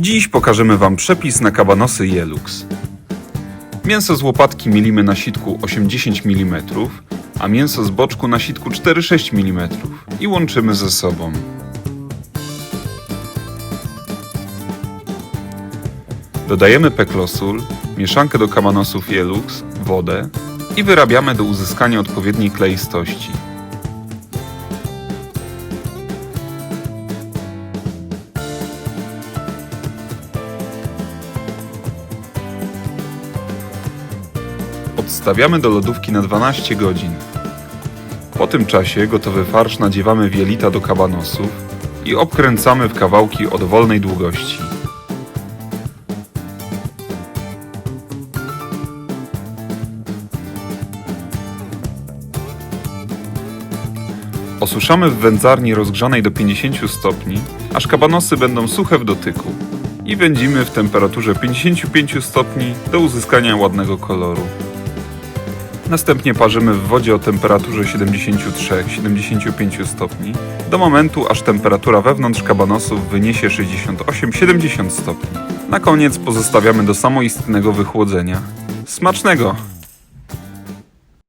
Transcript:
Dziś pokażemy Wam przepis na kabanosy Jelux. Mięso z łopatki milimy na sitku 80 mm, a mięso z boczku na sitku 4-6 mm i łączymy ze sobą. Dodajemy peklosul, mieszankę do kabanosów Jelux, wodę i wyrabiamy do uzyskania odpowiedniej kleistości. Odstawiamy do lodówki na 12 godzin. Po tym czasie gotowy farsz nadziewamy w jelita do kabanosów i obkręcamy w kawałki o dowolnej długości. Osuszamy w wędzarni rozgrzanej do 50 stopni, aż kabanosy będą suche w dotyku. I wędzimy w temperaturze 55 stopni do uzyskania ładnego koloru. Następnie parzymy w wodzie o temperaturze 73-75 stopni, do momentu aż temperatura wewnątrz kabanosów wyniesie 68-70 stopni. Na koniec pozostawiamy do samoistnego wychłodzenia. Smacznego!